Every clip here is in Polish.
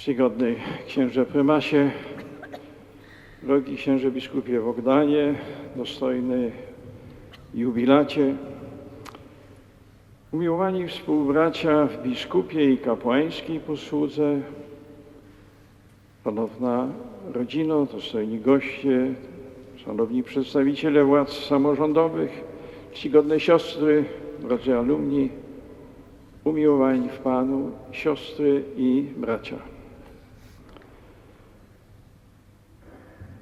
Czcigodny księże prymasie, drogi księże biskupie Bogdanie, dostojny jubilacie, umiłowani współbracia w biskupie i kapłańskiej posłudze, szanowna rodzino, dostojni goście, szanowni przedstawiciele władz samorządowych, czcigodne siostry, drodzy alumni, umiłowani w Panu, siostry i bracia.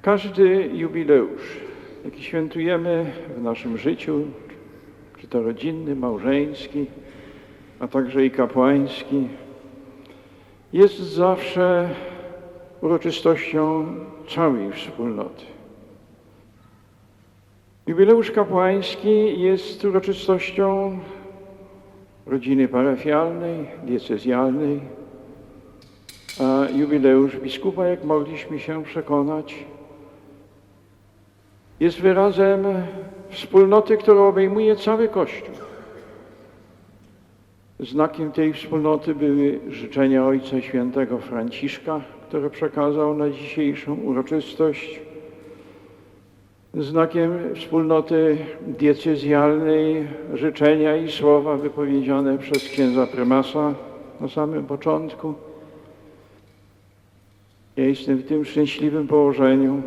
Każdy jubileusz, jaki świętujemy w naszym życiu, czy to rodzinny, małżeński, a także i kapłański, jest zawsze uroczystością całej wspólnoty. Jubileusz kapłański jest uroczystością rodziny parafialnej, diecezjalnej, a jubileusz biskupa, jak mogliśmy się przekonać, jest wyrazem wspólnoty, która obejmuje cały Kościół. Znakiem tej wspólnoty były życzenia Ojca Świętego Franciszka, które przekazał na dzisiejszą uroczystość. Znakiem wspólnoty diecezjalnej życzenia i słowa wypowiedziane przez księdza prymasa na samym początku. Ja jestem w tym szczęśliwym położeniu,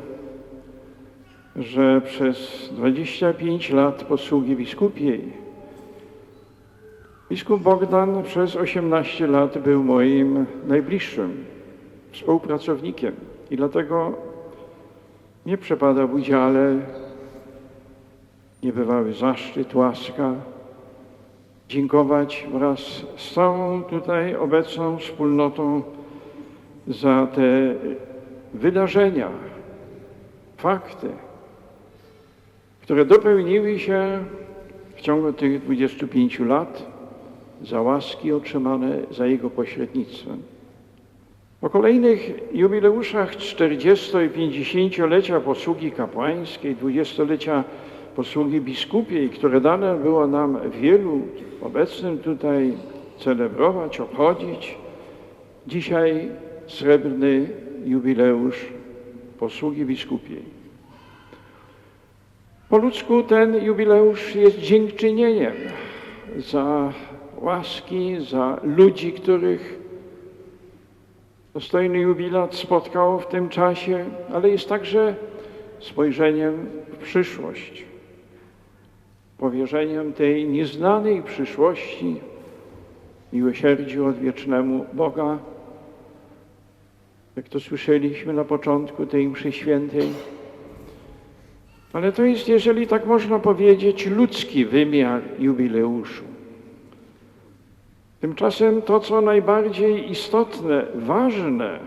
że przez 25 lat posługi biskupiej biskup Bogdan przez 18 lat był moim najbliższym współpracownikiem i dlatego nie przepada w udziale. Niebywały zaszczyt, łaska dziękować wraz z całą tutaj obecną wspólnotą za te wydarzenia, fakty, które dopełniły się w ciągu tych 25 lat, za łaski otrzymane za jego pośrednictwem. Po kolejnych jubileuszach 40 i 50-lecia posługi kapłańskiej, 20-lecia posługi biskupiej, które dane było nam wielu obecnym tutaj celebrować, obchodzić, dzisiaj srebrny jubileusz posługi biskupiej. Po ludzku ten jubileusz jest dziękczynieniem za łaski, za ludzi, których dostojny jubilat spotkał w tym czasie, ale jest także spojrzeniem w przyszłość, powierzeniem tej nieznanej przyszłości miłosierdziu odwiecznemu Boga, jak to słyszeliśmy na początku tej mszy świętej. Ale to jest, jeżeli tak można powiedzieć, ludzki wymiar jubileuszu. Tymczasem to, co najbardziej istotne, ważne,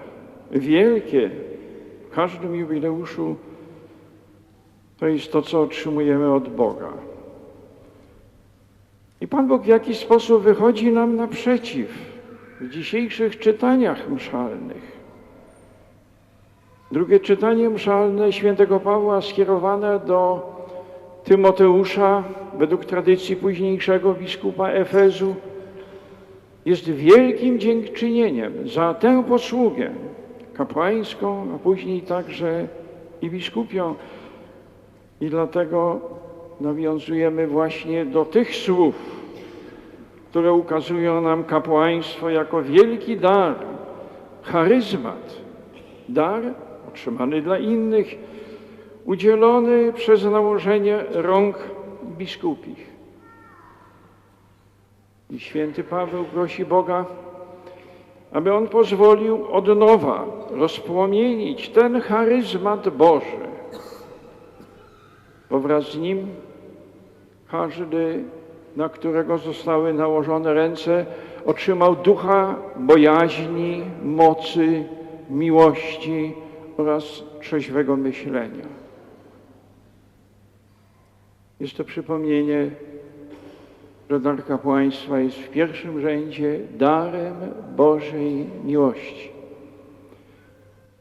wielkie w każdym jubileuszu, to jest to, co otrzymujemy od Boga. I Pan Bóg w jakiś sposób wychodzi nam naprzeciw w dzisiejszych czytaniach mszalnych. Drugie czytanie mszalne świętego Pawła skierowane do Tymoteusza według tradycji późniejszego biskupa Efezu jest wielkim dziękczynieniem za tę posługę kapłańską, a później także i biskupią. I dlatego nawiązujemy właśnie do tych słów, które ukazują nam kapłaństwo jako wielki dar, charyzmat, dar otrzymany dla innych, udzielony przez nałożenie rąk biskupich. I święty Paweł prosi Boga, aby On pozwolił od nowa rozpłomienić ten charyzmat Boży. Bo wraz z nim każdy, na którego zostały nałożone ręce, otrzymał ducha bojaźni, mocy, miłości oraz trzeźwego myślenia. Jest to przypomnienie że dar kapłaństwa jest w pierwszym rzędzie darem Bożej miłości.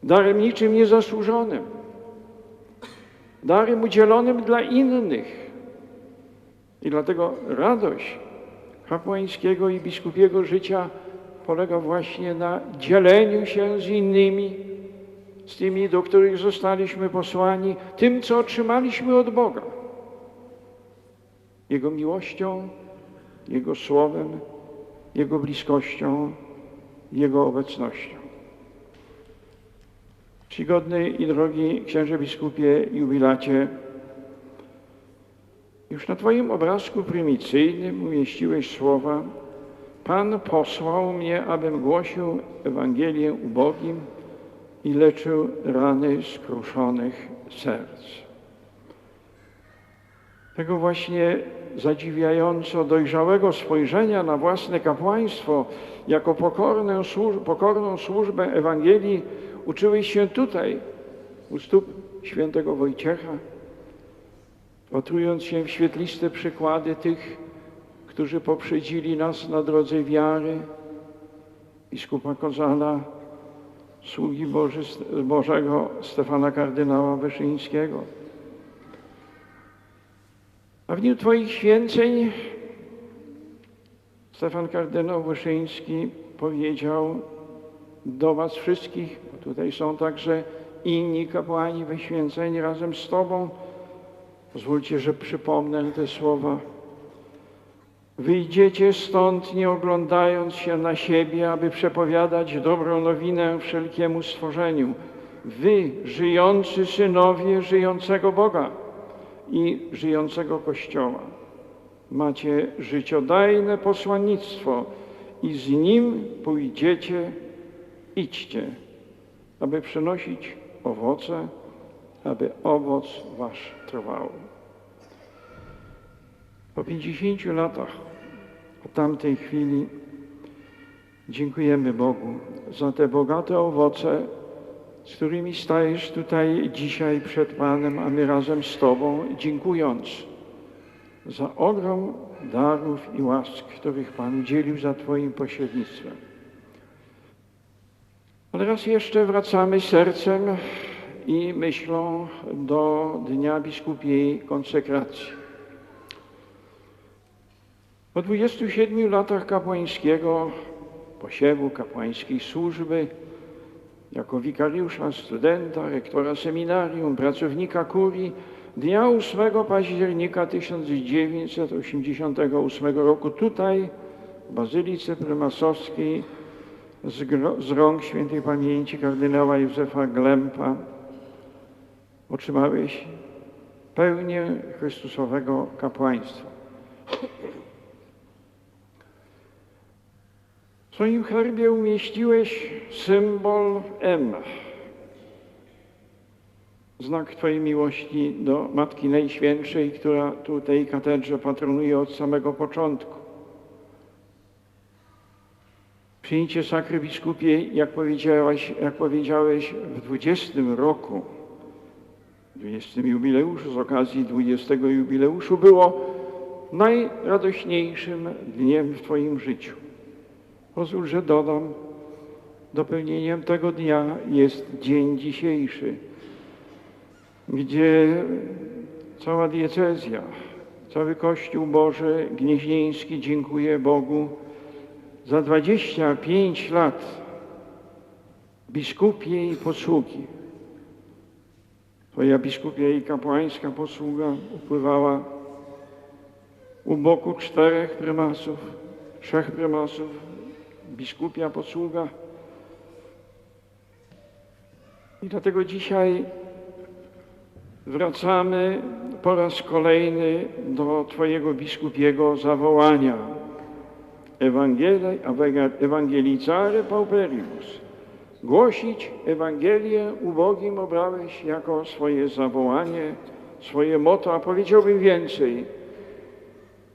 Darem niczym niezasłużonym. Darem udzielonym dla innych. I dlatego radość kapłańskiego i biskupiego życia polega właśnie na dzieleniu się z innymi, z tymi, do których zostaliśmy posłani, tym, co otrzymaliśmy od Boga. Jego miłością, Jego słowem, Jego bliskością, Jego obecnością. Czcigodny i drogi księże biskupie jubilacie, już na Twoim obrazku prymicyjnym umieściłeś słowa Pan posłał mnie, abym głosił Ewangelię ubogim i leczył rany skruszonych serc. Tego właśnie zadziwiająco dojrzałego spojrzenia na własne kapłaństwo jako pokorną, służ pokorną służbę Ewangelii uczyłeś się tutaj, u stóp świętego Wojciecha, wpatrując się w świetliste przykłady tych, którzy poprzedzili nas na drodze wiary, biskupa Kozala, sługi Boży, Bożego Stefana kardynała Wyszyńskiego. A w dniu Twoich święceń Stefan kardynał Wyszyński powiedział do Was wszystkich, bo tutaj są także inni kapłani wyświęceni razem z Tobą, pozwólcie, że przypomnę te słowa. Wyjdziecie stąd, nie oglądając się na siebie, aby przepowiadać dobrą nowinę wszelkiemu stworzeniu. Wy, żyjący synowie żyjącego Boga i żyjącego Kościoła, macie życiodajne posłannictwo i z nim pójdziecie, idźcie, aby przynosić owoce, aby owoc wasz trwał. Po 50 latach od tamtej chwili dziękujemy Bogu za te bogate owoce, z którymi stajesz tutaj dzisiaj przed Panem, a my razem z Tobą, dziękując za ogrom darów i łask, których Pan udzielił za Twoim pośrednictwem. Ale raz jeszcze wracamy sercem i myślą do Dnia Biskupiej Konsekracji. Po 27 latach kapłańskiego posiewu, kapłańskiej służby, jako wikariusza, studenta, rektora seminarium, pracownika kurii, dnia 8 października 1988 roku tutaj, w Bazylice Prymasowskiej, z, z rąk świętej pamięci kardynała Józefa Glempa, otrzymałeś pełnię Chrystusowego kapłaństwa. W swoim herbie umieściłeś symbol M. Znak Twojej miłości do Matki Najświętszej, która tu tej katedrze patronuje od samego początku. Przyjęcie sakry biskupie, jak powiedziałeś, jak powiedziałeś, w 20 roku, w 20 jubileuszu, z okazji 20 jubileuszu, było najradośniejszym dniem w Twoim życiu. Pozwól, że dodam, dopełnieniem tego dnia jest dzień dzisiejszy, gdzie cała diecezja, cały Kościół Boży Gnieźnieński dziękuję Bogu za 25 lat biskupiej posługi. Twoja biskupia i kapłańska posługa upływała u boku czterech prymasów, trzech prymasów, biskupia posługa. I dlatego dzisiaj wracamy po raz kolejny do Twojego biskupiego zawołania. Ewangeli- Evangelicare pauperimus. Głosić Ewangelię ubogim obrałeś jako swoje zawołanie, swoje motto, a powiedziałbym więcej,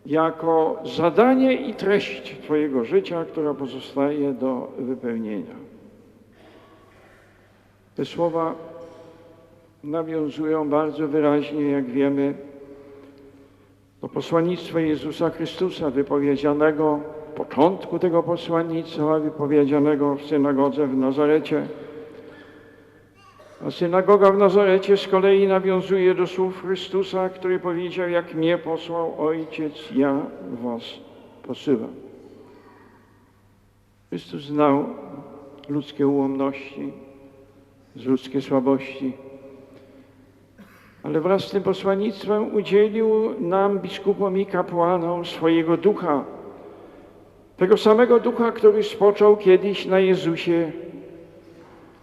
jako zadanie i treść Twojego życia, która pozostaje do wypełnienia. Te słowa nawiązują bardzo wyraźnie, jak wiemy, do posłannictwa Jezusa Chrystusa wypowiedzianego, początku tego posłannictwa wypowiedzianego w synagodze w Nazarecie. A synagoga w Nazarecie z kolei nawiązuje do słów Chrystusa, który powiedział, jak mnie posłał Ojciec, ja was posyłam. Chrystus znał ludzkie ułomności, ludzkie słabości, ale wraz z tym posłannictwem udzielił nam, biskupom i kapłanom, swojego ducha. Tego samego ducha, który spoczął kiedyś na Jezusie,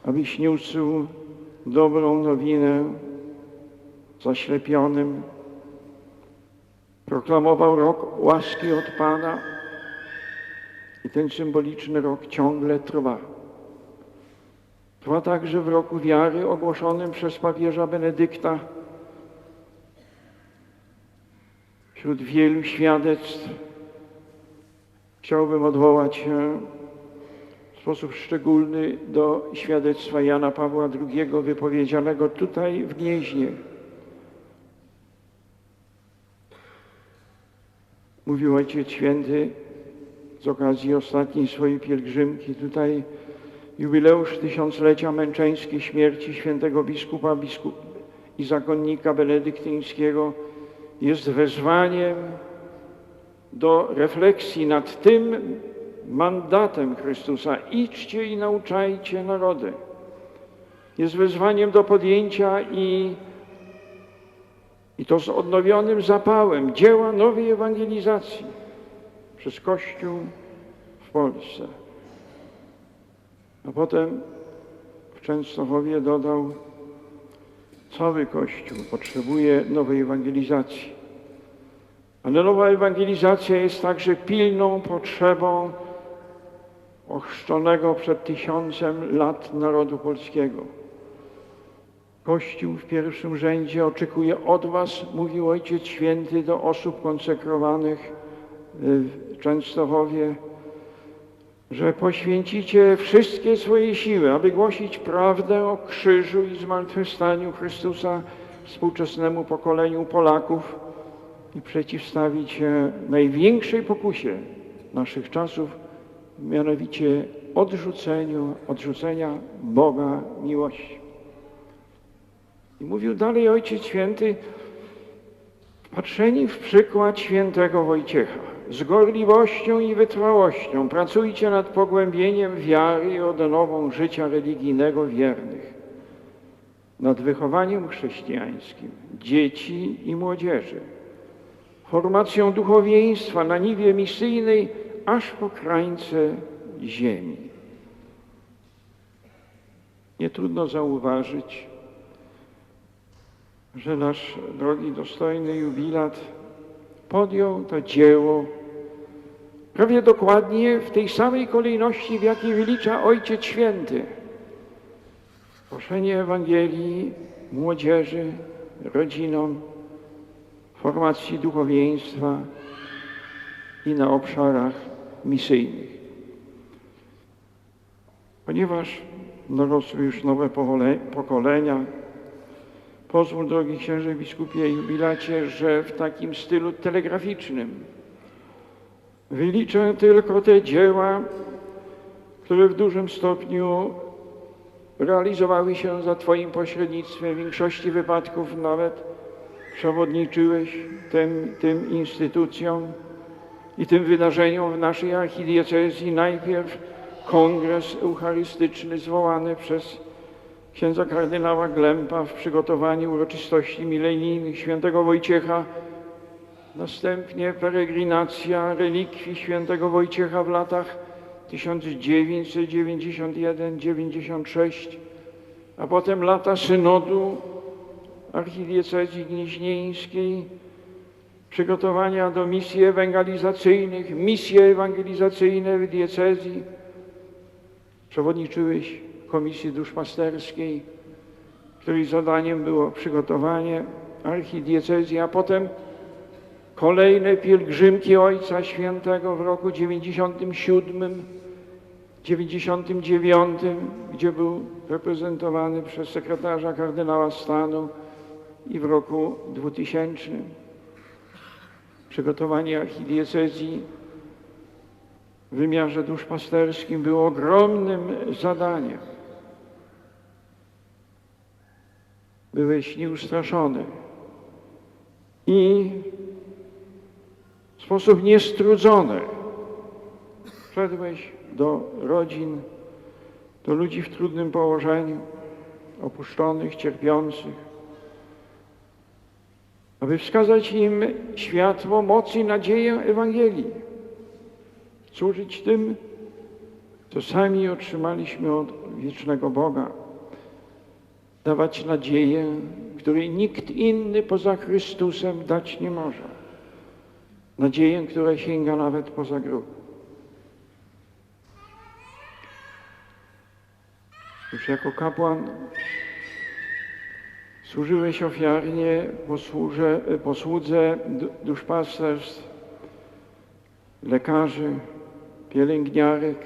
abyś niósł dobrą nowinę zaślepionym, proklamował rok łaski od Pana i ten symboliczny rok ciągle trwa. Trwa także w roku wiary ogłoszonym przez papieża Benedykta. Wśród wielu świadectw chciałbym odwołać się sposób szczególny do świadectwa Jana Pawła II wypowiedzianego tutaj w Gnieźnie. Mówił Ojciec Święty z okazji ostatniej swojej pielgrzymki tutaj jubileusz tysiąclecia męczeńskiej śmierci świętego biskupa biskup i zakonnika benedyktyńskiego jest wezwaniem do refleksji nad tym mandatem Chrystusa. Idźcie i nauczajcie narody. Jest wezwaniem do podjęcia i, i to z odnowionym zapałem dzieła nowej ewangelizacji przez Kościół w Polsce. A potem w Częstochowie dodał, cały Kościół potrzebuje nowej ewangelizacji. Ale nowa ewangelizacja jest także pilną potrzebą ochrzczonego przed tysiącem lat narodu polskiego. Kościół w pierwszym rzędzie oczekuje od Was, mówił Ojciec Święty do osób konsekrowanych w Częstochowie, że poświęcicie wszystkie swoje siły, aby głosić prawdę o krzyżu i zmartwychwstaniu Chrystusa współczesnemu pokoleniu Polaków i przeciwstawić się największej pokusie naszych czasów, mianowicie odrzuceniu, odrzucenia Boga miłości. I mówił dalej Ojciec Święty, patrzeni w przykład świętego Wojciecha, z gorliwością i wytrwałością pracujcie nad pogłębieniem wiary i odnową życia religijnego wiernych, nad wychowaniem chrześcijańskim dzieci i młodzieży, formacją duchowieństwa na niwie misyjnej aż po krańce ziemi. Nie trudno zauważyć, że nasz drogi, dostojny jubilat podjął to dzieło prawie dokładnie w tej samej kolejności, w jakiej wylicza Ojciec Święty. Głoszenie Ewangelii młodzieży, rodzinom, formacji duchowieństwa i na obszarach misyjnych. Ponieważ dorosły już nowe pokolenia, pozwól, drogi księże biskupie jubilacie, że w takim stylu telegraficznym wyliczę tylko te dzieła, które w dużym stopniu realizowały się za Twoim pośrednictwem. W większości wypadków nawet przewodniczyłeś tym, tym instytucjom i tym wydarzeniom w naszej archidiecezji. Najpierw kongres eucharystyczny zwołany przez księdza kardynała Glempa w przygotowaniu uroczystości milenijnych świętego Wojciecha, następnie peregrinacja relikwii świętego Wojciecha w latach 1991-96, a potem lata synodu archidiecezji gnieźnieńskiej, przygotowania do misji ewangelizacyjnych, misje ewangelizacyjne w diecezji. Przewodniczyłeś Komisji Duszpasterskiej, której zadaniem było przygotowanie archidiecezji, a potem kolejne pielgrzymki Ojca Świętego w roku 97, 99, gdzie był reprezentowany przez sekretarza kardynała stanu i w roku 2000. Przygotowanie archidiecezji w wymiarze duszpasterskim było ogromnym zadaniem. Byłeś nieustraszony i w sposób niestrudzony szedłeś do rodzin, do ludzi w trudnym położeniu, opuszczonych, cierpiących, aby wskazać im światło, moc i nadzieję Ewangelii, służyć tym, co sami otrzymaliśmy od wiecznego Boga, dawać nadzieję, której nikt inny poza Chrystusem dać nie może. Nadzieję, która sięga nawet poza grób. Już jako kapłan służyłeś ofiarnie posłużę, posłudze du- duszpasterstw, lekarzy, pielęgniarek.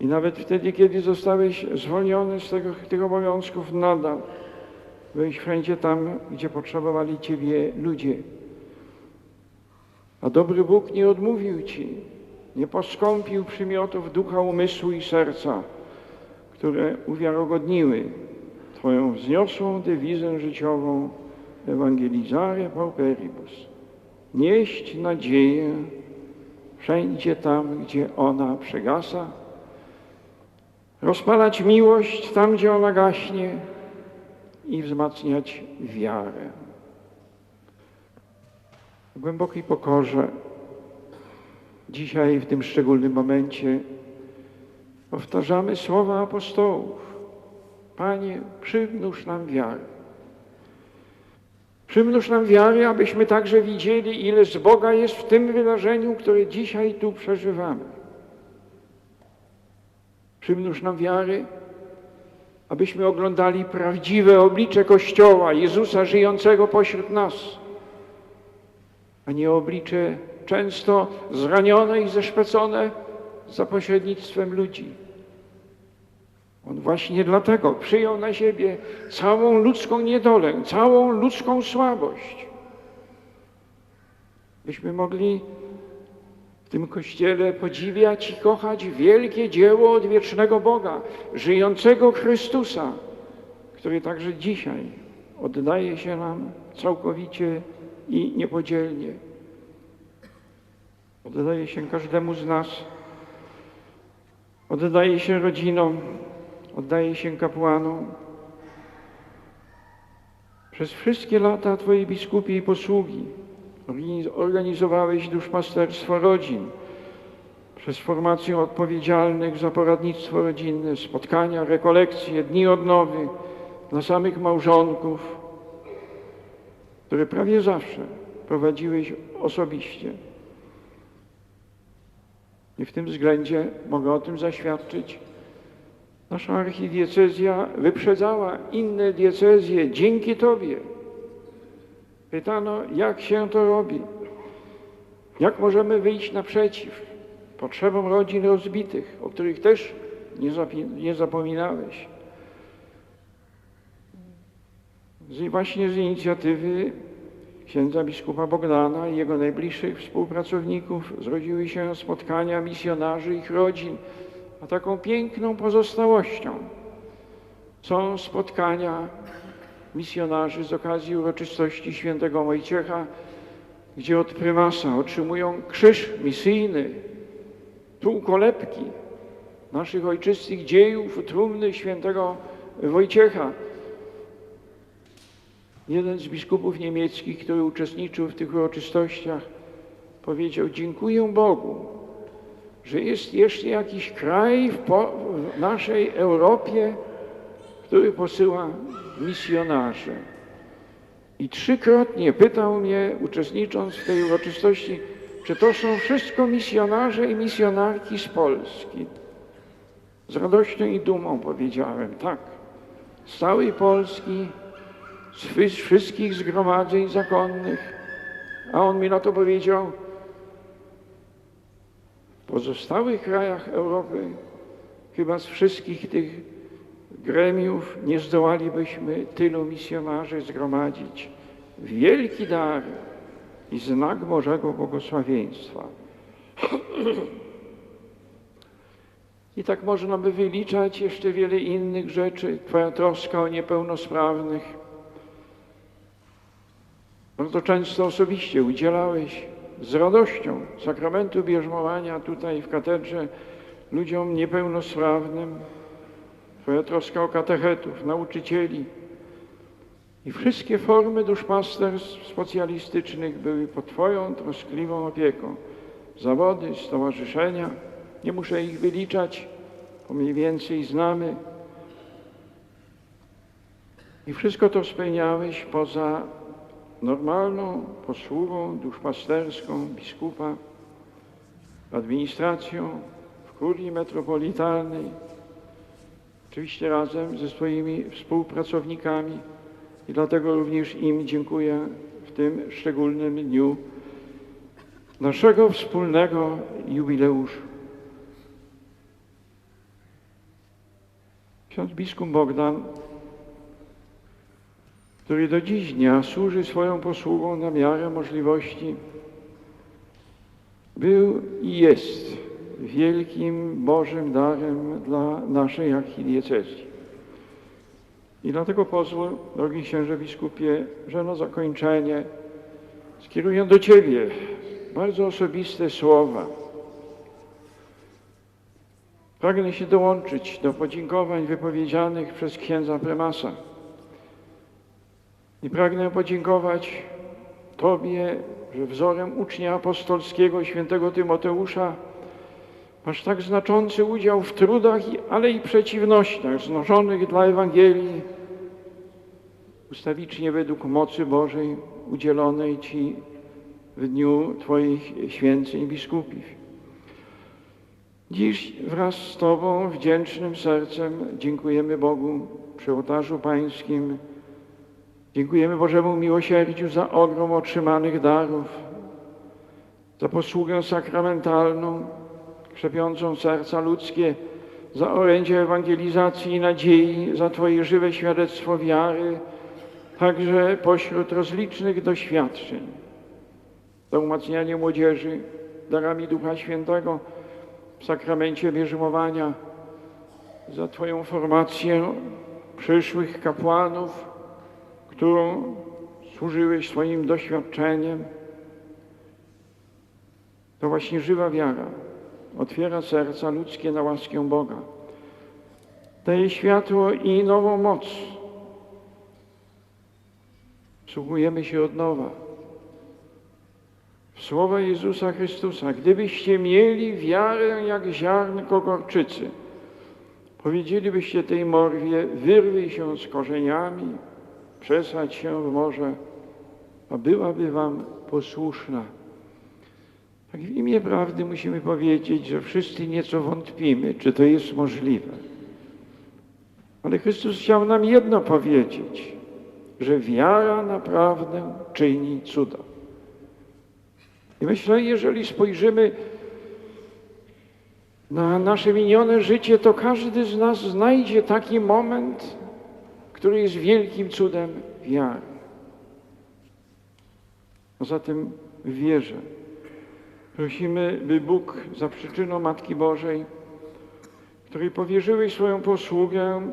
I nawet wtedy, kiedy zostałeś zwolniony z tego, tych obowiązków, nadal byłeś wszędzie tam, gdzie potrzebowali Ciebie ludzie. A dobry Bóg nie odmówił Ci, nie poskąpił przymiotów ducha, umysłu i serca, które uwiarygodniły Twoją wzniosłą dewizę życiową Evangelizare pauperibus. Nieść nadzieję wszędzie tam, gdzie ona przegasa, rozpalać miłość tam, gdzie ona gaśnie i wzmacniać wiarę. W głębokiej pokorze dzisiaj w tym szczególnym momencie powtarzamy słowa apostołów. Panie, przymnóż nam wiary. Przymnóż nam wiary, abyśmy także widzieli, ile z Boga jest w tym wydarzeniu, które dzisiaj tu przeżywamy. Przymnóż nam wiary, abyśmy oglądali prawdziwe oblicze Kościoła, Jezusa żyjącego pośród nas, a nie oblicze często zranione i zeszpecone za pośrednictwem ludzi. On właśnie dlatego przyjął na siebie całą ludzką niedolę, całą ludzką słabość, byśmy mogli w tym Kościele podziwiać i kochać wielkie dzieło odwiecznego Boga, żyjącego Chrystusa, który także dzisiaj oddaje się nam całkowicie i niepodzielnie. Oddaje się każdemu z nas, oddaje się rodzinom, oddaje się kapłanom. Przez wszystkie lata Twojej biskupiej posługi organiz- organizowałeś duszpasterstwo rodzin, przez formację odpowiedzialnych za poradnictwo rodzinne, spotkania, rekolekcje, dni odnowy dla samych małżonków, które prawie zawsze prowadziłeś osobiście. I w tym względzie mogę o tym zaświadczyć. Nasza archidiecezja wyprzedzała inne diecezje dzięki Tobie. Pytano, jak się to robi? Jak możemy wyjść naprzeciw potrzebom rodzin rozbitych, o których też nie, nie zapominałeś? Z, właśnie z inicjatywy księdza biskupa Bogdana i jego najbliższych współpracowników zrodziły się spotkania misjonarzy i ich rodzin, a taką piękną pozostałością są spotkania misjonarzy z okazji uroczystości świętego Wojciecha, gdzie od prymasa otrzymują krzyż misyjny, tu kolebki naszych ojczystych dziejów, trumny świętego Wojciecha. Jeden z biskupów niemieckich, który uczestniczył w tych uroczystościach, powiedział: Dziękuję Bogu, że jest jeszcze jakiś kraj w, po, w naszej Europie, który posyła misjonarzy. I trzykrotnie pytał mnie, uczestnicząc w tej uroczystości, czy to są wszystko misjonarze i misjonarki z Polski. Z radością i dumą powiedziałem, tak, z całej Polski, z wszy- z wszystkich zgromadzeń zakonnych. A on mi na to powiedział, pozostałych krajach Europy, chyba z wszystkich tych gremiów nie zdołalibyśmy tylu misjonarzy zgromadzić. Wielki dar i znak Bożego błogosławieństwa. I tak można by wyliczać jeszcze wiele innych rzeczy. Twoja troska o niepełnosprawnych. Bardzo często osobiście udzielałeś z radością sakramentu bierzmowania tutaj w katedrze ludziom niepełnosprawnym, Twoja troska o katechetów, nauczycieli i wszystkie formy duszpasterstw specjalistycznych były pod Twoją troskliwą opieką. Zawody, stowarzyszenia, nie muszę ich wyliczać, bo mniej więcej znamy. I wszystko to spełniałeś poza normalną posługą duszpasterską biskupa, administracją w kurii metropolitalnej, oczywiście razem ze swoimi współpracownikami i dlatego również im dziękuję w tym szczególnym dniu naszego wspólnego jubileuszu. Ksiądz biskup Bogdan, który do dziś dnia służy swoją posługą na miarę możliwości, był i jest wielkim Bożym darem dla naszej archidiecezji. I dlatego pozwól, drogi księże biskupie, że na zakończenie skieruję do Ciebie bardzo osobiste słowa. Pragnę się dołączyć do podziękowań wypowiedzianych przez księdza prymasa. I pragnę podziękować Tobie, że wzorem ucznia apostolskiego świętego Tymoteusza masz tak znaczący udział w trudach, ale i przeciwnościach znoszonych dla Ewangelii, ustawicznie według mocy Bożej udzielonej Ci w dniu Twoich święceń biskupich. Dziś wraz z Tobą wdzięcznym sercem dziękujemy Bogu przy ołtarzu Pańskim. Dziękujemy Bożemu miłosierdziu za ogrom otrzymanych darów, za posługę sakramentalną, krzepiącą serca ludzkie, za orędzie ewangelizacji i nadziei, za Twoje żywe świadectwo wiary, także pośród rozlicznych doświadczeń, za umacnianie młodzieży darami Ducha Świętego w sakramencie bierzmowania, za Twoją formację przyszłych kapłanów, którą służyłeś swoim doświadczeniem. To właśnie żywa wiara otwiera serca ludzkie na łaskę Boga. Daje światło i nową moc. Wsłuchujemy się od nowa w słowa Jezusa Chrystusa. Gdybyście mieli wiarę jak ziarnko gorczycy, powiedzielibyście tej morwie, wyrwij się z korzeniami, przesadź się w morze, a byłaby wam posłuszna. Tak w imię prawdy musimy powiedzieć, że wszyscy nieco wątpimy, czy to jest możliwe. Ale Chrystus chciał nam jedno powiedzieć, że wiara naprawdę czyni cuda. I myślę, jeżeli spojrzymy na nasze minione życie, to każdy z nas znajdzie taki moment, który jest wielkim cudem wiary. Poza tym wierzę. Prosimy, by Bóg za przyczyną Matki Bożej, której powierzyłeś swoją posługę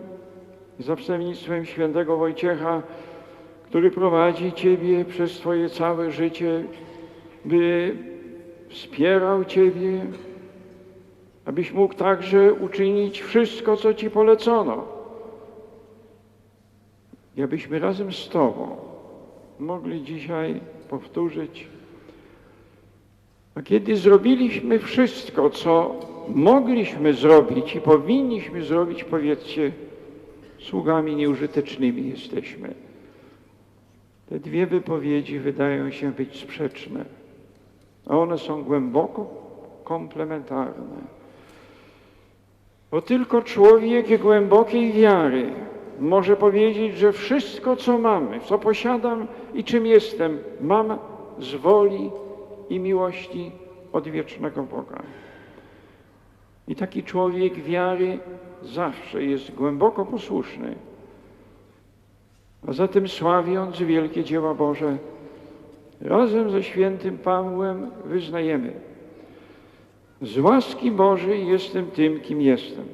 za wstępnictwem świętego Wojciecha, który prowadzi Ciebie przez Twoje całe życie, by wspierał Ciebie, abyś mógł także uczynić wszystko, co Ci polecono. I abyśmy razem z Tobą mogli dzisiaj powtórzyć a kiedy zrobiliśmy wszystko, co mogliśmy zrobić i powinniśmy zrobić, powiedzcie, sługami nieużytecznymi jesteśmy. Te dwie wypowiedzi wydają się być sprzeczne, a one są głęboko komplementarne. Bo tylko człowiek głębokiej wiary może powiedzieć, że wszystko, co mamy, co posiadam i czym jestem, mam z woli i miłości od wiecznego Boga. I taki człowiek wiary zawsze jest głęboko posłuszny. A zatem sławiąc wielkie dzieła Boże, razem ze świętym Pawłem wyznajemy z łaski Bożej jestem tym, kim jestem.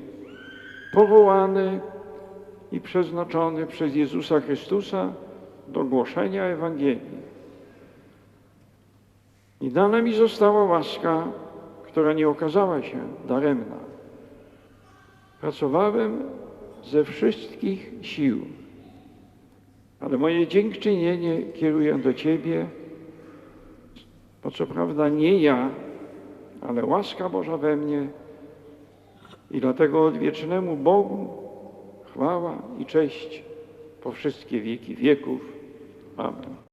Powołany i przeznaczony przez Jezusa Chrystusa do głoszenia Ewangelii. I dana mi została łaska, która nie okazała się daremna. Pracowałem ze wszystkich sił, ale moje dziękczynienie kieruję do Ciebie, bo co prawda nie ja, ale łaska Boża we mnie i dlatego odwiecznemu Bogu chwała i cześć po wszystkie wieki wieków. Amen.